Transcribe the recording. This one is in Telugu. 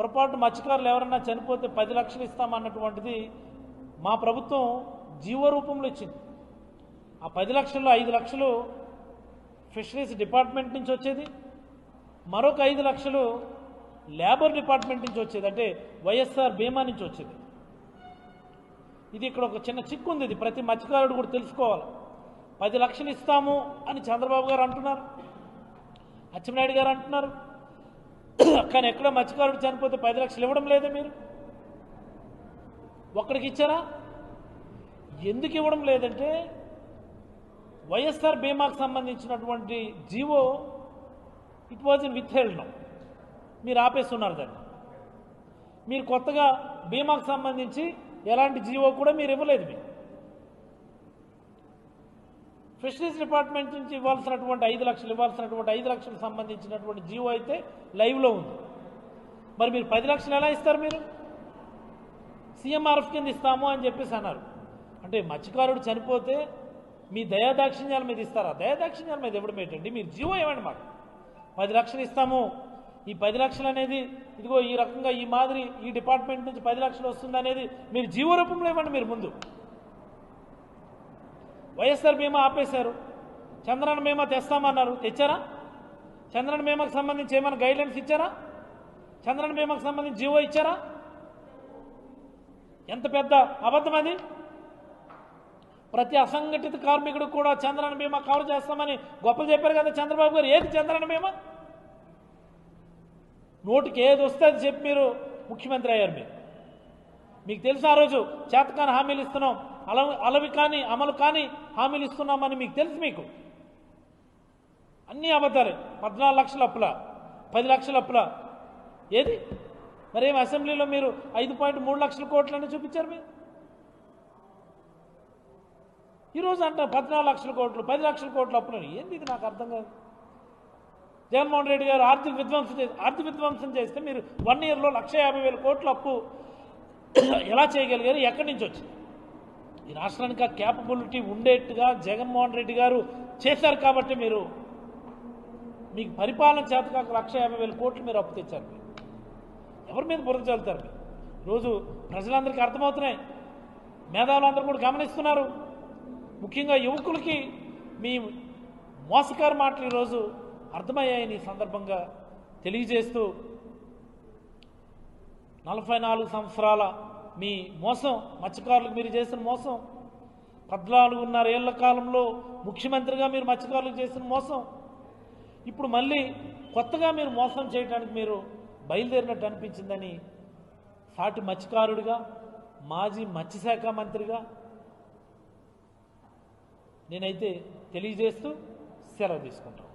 పొరపాటు మత్స్యకారులు ఎవరన్నా చనిపోతే పది లక్షలు ఇస్తామన్నటువంటిది మా ప్రభుత్వం జీవో రూపంలో ఇచ్చింది. ఆ పది లక్షల్లో ఐదు లక్షలు ఫిషరీస్ డిపార్ట్మెంట్ నుంచి వచ్చేది. మరొక ఐదు లక్షలు లేబర్ డిపార్ట్మెంట్ నుంచి వచ్చేది. అంటే వైఎస్ఆర్ బీమా నుంచి వచ్చేది. ఇది ఇక్కడ ఒక చిన్న చిక్కు ఉంది. ఇది ప్రతి మత్స్యకారుడు కూడా తెలుసుకోవాలి. పది లక్షలు ఇస్తాము అని చంద్రబాబు గారు అంటున్నారు. అచ్చెన్నాయుడు గారు అంటున్నారు. కానీ ఎక్కడ మత్స్యకారుడు చనిపోతే పది లక్షలు ఇవ్వడం లేదా మీరు? ఒక్కడికి ఇచ్చారా? ఎందుకు ఇవ్వడం లేదంటే వైఎస్ఆర్ బీమాకు సంబంధించినటువంటి GO it was in withheld మీరు ఆపేస్తున్నారు దాన్ని. మీరు కొత్తగా బీమాకు సంబంధించి ఎలాంటి జీవో కూడా మీరు ఇవ్వలేదు మీరు ఫిషరీస్ డిపార్ట్మెంట్ నుంచి ఇవ్వాల్సినటువంటి ఐదు లక్షలు ఇవ్వాల్సినటువంటి ఐదు లక్షలకు సంబంధించినటువంటి జీవో అయితే లైవ్లో ఉంది. మరి మీరు పది లక్షలు ఎలా ఇస్తారు మీరు? సీఎంఆర్ఎఫ్ కింద ఇస్తాము అని చెప్పేసి అన్నారు. అంటే మత్స్యకారుడు చనిపోతే మీ దయాదాక్షిణ్యాల మీద ఇస్తారా? దయాదాక్షిణ్యాల మీద ఇవ్వడం ఏంటండి మీరు జీవో ఇవ్వండి మాకు. పది లక్షలు ఇస్తాము. ఈ పది లక్షలు అనేది ఇదిగో ఈ రకంగా ఈ మాదిరి ఈ డిపార్ట్మెంట్ నుంచి పది లక్షలు వస్తుంది అనేది మీరు జీవో రూపంలో ఇవ్వండి మీరు ముందు. వైఎస్ఆర్ బీమా ఆపేశారు. చంద్రన్న బీమా తెస్తామన్నారు. తెచ్చారా? చంద్రన్న బీమాకు సంబంధించి ఏమైనా గైడ్లైన్స్ ఇచ్చారా? చంద్రన్న బీమాకు సంబంధించి జీవో ఇచ్చారా? ఎంత పెద్ద అబద్ధం అది? ప్రతి అసంఘటిత కార్మికుడు కూడా చంద్రన్న బీమా కవర్ చేస్తామని గొప్పలు చెప్పారు కదా చంద్రబాబు గారు. ఏది చంద్రన్న బీమా? నోటికి ఏది వస్తే అది చెప్పి మీరు ముఖ్యమంత్రి అయ్యారు మీరు. మీకు తెలుసు ఆ రోజు చేతకాని హామీలు ఇస్తున్నాం. అల అలవి కానీ అమలు కానీ హామీలు ఇస్తున్నామని మీకు తెలుసు మీకు. అన్ని అబద్ధాలే. పద్నాలుగు లక్షల అప్పుల పది లక్షల అప్పుల. ఏది? మరేం అసెంబ్లీలో మీరు ఐదు పాయింట్ మూడు లక్షల కోట్లని చూపించారు మీరు? ఈరోజు అంట పద్నాలుగు లక్షల కోట్లు పది లక్షల కోట్ల అప్పులని. ఏంది ఇది నాకు అర్థం కాదు. జగన్మోహన్ రెడ్డి గారు ఆర్థిక విధ్వంసం చేసి ఆర్థిక విధ్వంసం చేస్తే మీరు వన్ ఇయర్లో లక్ష యాభై వేల కోట్ల అప్పు ఎలా చేయగలిగారు? ఎక్కడి నుంచి వచ్చింది? ఈ రాష్ట్రానికి ఆ క్యాపబిలిటీ ఉండేట్టుగా జగన్మోహన్ రెడ్డి గారు చేశారు కాబట్టి మీరు మీకు పరిపాలన చేత కాక లక్ష యాభై వేల కోట్లు మీరు అప్పు తెచ్చారు. మీరు ఎవరి మీద బురద చల్లుతారు? ఈరోజు ప్రజలందరికీ అర్థమవుతున్నాయి. మేధావులందరూ కూడా గమనిస్తున్నారు. ముఖ్యంగా యువకులకి మీ మోసకారు మాటలు ఈరోజు అర్థమయ్యాయని ఈ సందర్భంగా తెలియజేస్తూ నలభై నాలుగు సంవత్సరాల మీ మోసం మత్స్యకారులకు మీరు చేసిన మోసం పద్నాలుగున్నర ఏళ్ళ కాలంలో ముఖ్యమంత్రిగా మీరు మత్స్యకారులకు చేసిన మోసం. ఇప్పుడు మళ్ళీ కొత్తగా మీరు మోసం చేయడానికి మీరు బయలుదేరినట్టు అనిపించిందని సాటి మత్స్యకారుడిగా మాజీ మత్స్యశాఖ మంత్రిగా నేనైతే తెలియజేస్తూ సెలవు తీసుకుంటాను